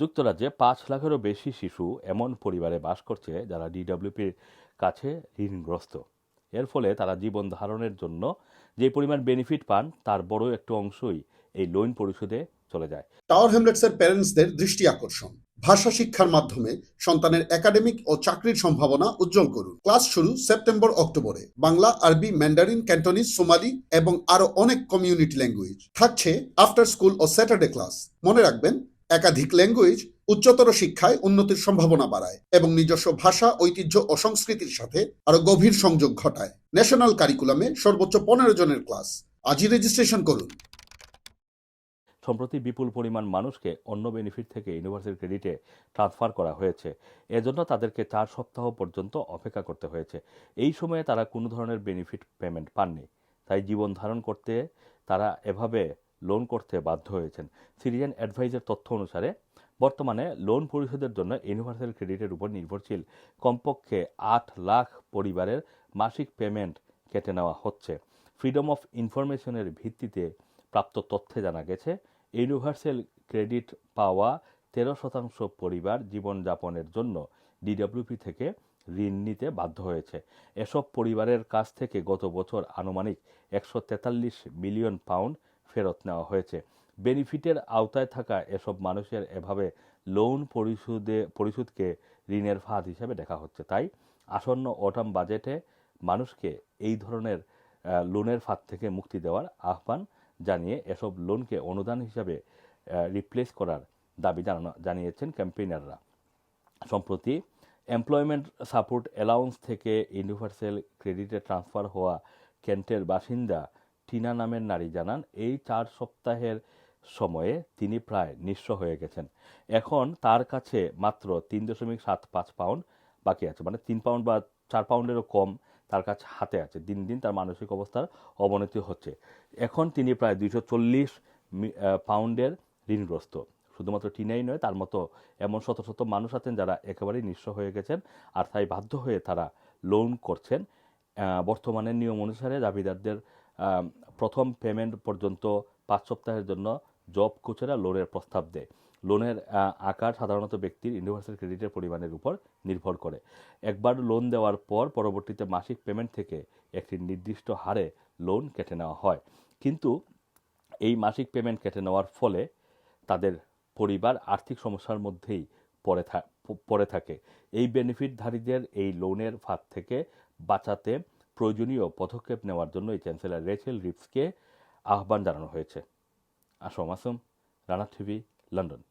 যুক্তরাজ্যে পাঁচ লাখেরও বেশি শিশু এমন পরিবারে বাস করছে যারা ডিডব্লিউপির কাছে ঋণগ্রস্ত। এর ফলে তারা জীবন ধারণের জন্য যে পরিমাণ বেনিফিট পান, তার বড় একটু অংশই এই লোন পরিশোধে চলে যায়। টাওয়ার হ্যামলেটসের প্যারেন্টসদের দৃষ্টি আকর্ষণ। ভাষা শিক্ষার মাধ্যমে সন্তানের একাডেমিক ও চাকরির সম্ভাবনা উজ্জ্বল করুন। ক্লাস শুরু সেপ্টেম্বর, অক্টোবরে। বাংলা, আরবি, ম্যান্ডারিন, ক্যান্টনিজ, সোমালি এবং আরও অনেক কমিউনিটি ল্যাঙ্গুয়েজ। থাকছে আফটার স্কুল ও স্যাটারডে ক্লাস। মনে রাখবেন একাধিক ল্যাঙ্গুয়েজ উচ্চতর শিক্ষায় উন্নতির সম্ভাবনা বাড়ায় এবং নিজস্ব ভাষা, ঐতিহ্য ও সংস্কৃতির সাথে আরও গভীর সংযোগ ঘটায়। ন্যাশনাল কারিকুলামে সর্বোচ্চ পনেরো জনের ক্লাস আজই রেজিস্ট্রেশন করুন। সম্প্রতি বিপুল পরিমাণ মানুষকে অন্য বেনিফিট থেকে ইউনিভার্সাল ক্রেডিটে ট্রান্সফার করা হয়েছে। এজন্য তাদেরকে চার সপ্তাহ পর্যন্ত অপেক্ষা করতে হয়েছে। এই সময়ে তারা কোনো ধরনের বেনিফিট পেমেন্ট পাননি। তাই জীবন ধারণ করতে তারা এভাবে লোন করতে বাধ্য হয়েছেন। সিরিয়ান অ্যাডভাইজের তথ্য অনুসারে, বর্তমানে লোন পরিশোধের জন্য ইউনিভার্সাল ক্রেডিটের উপর নির্ভরশীল। কমপক্ষে আট লাখ পরিবারের মাসিক পেমেন্ট কেটে নেওয়া হচ্ছে। ফ্রিডম অফ ইনফরমেশনের ভিত্তিতে প্রাপ্ত তথ্যে জানা গেছে ইউনিভার্সাল ক্রেডিট পাওয়া তেরো শতাংশ পরিবার জীবনযাপনের জন্য ডিডব্লিউপি থেকে ঋণ নিতে বাধ্য হয়েছে। এসব পরিবারের কাছ থেকে গত বছর আনুমানিক একশো তেতাল্লিশ মিলিয়ন পাউন্ড ফেরত নেওয়া হয়েছে। বেনিফিটের আওতায় থাকা এসব মানুষের এভাবে লোন পরিশোধে পরিশোধকে ঋণের ফাঁদ হিসেবে দেখা হচ্ছে। তাই আসন্ন অটাম বাজেটে মানুষকে এই ধরনের লোনের ফাঁদ থেকে মুক্তি দেওয়ার আহ্বান জানিয়ে এসব লোনকে অনুদান হিসাবে রিপ্লেস করার দাবি জানানো, জানিয়েছেন ক্যাম্পেইনাররা সম্প্রতি এমপ্লয়মেন্ট সাপোর্ট অ্যালাউন্স থেকে ইউনিভার্সাল ক্রেডিটে ট্রান্সফার হওয়া কেন্টের বাসিন্দা টিনা নামের নারী জানান এই চার সপ্তাহের সময়ে তিনি প্রায় নিঃস্ব হয়ে গেছেন। এখন তার কাছে মাত্র তিন দশমিক সাত পাঁচ পাউন্ড বাকি আছে। মানে তিন পাউন্ড বা চার পাউন্ডেরও কম তার কাছে হাতে আছে। দিন দিন তার মানসিক অবস্থার অবনতি হচ্ছে। এখন তিনি প্রায় দুইশো চল্লিশ পাউন্ডের ঋণগ্রস্ত। শুধুমাত্র টিনাই নয় তার মতো এমন শত শত মানুষ আছেন যারা একেবারেই নিঃস্ব হয়ে গেছেন আর তাই বাধ্য হয়ে তারা লোন করছেন। আহ, বর্তমানে নিয়ম অনুসারে দাবিদারদের প্রথম পেমেন্ট পর্যন্ত পাঁচ সপ্তাহের জন্য জব কোচেরা লোনের প্রস্তাব দেয়। লোনের আকার সাধারণত ব্যক্তির ইউনিভার্সাল ক্রেডিটের পরিমাণের উপর নির্ভর করে। একবার লোন দেওয়ার পর পরবর্তীতে মাসিক পেমেন্ট থেকে একটি নির্দিষ্ট হারে লোন কেটে নেওয়া হয়। কিন্তু এই মাসিক পেমেন্ট কেটে নেওয়ার ফলে তাদের পরিবার আর্থিক সমস্যার মধ্যেই পড়ে পড়ে থাকে। এই বেনিফিটধারীদের এই লোনের ফাঁদ থেকে বাঁচাতে প্রয়োজনীয় পদক্ষেপ নেওয়ার জন্য এই চ্যান্সেলর রেচেল রিপসকে আহ্বান জানানো হয়েছে। Assam Assam Rana TV, London.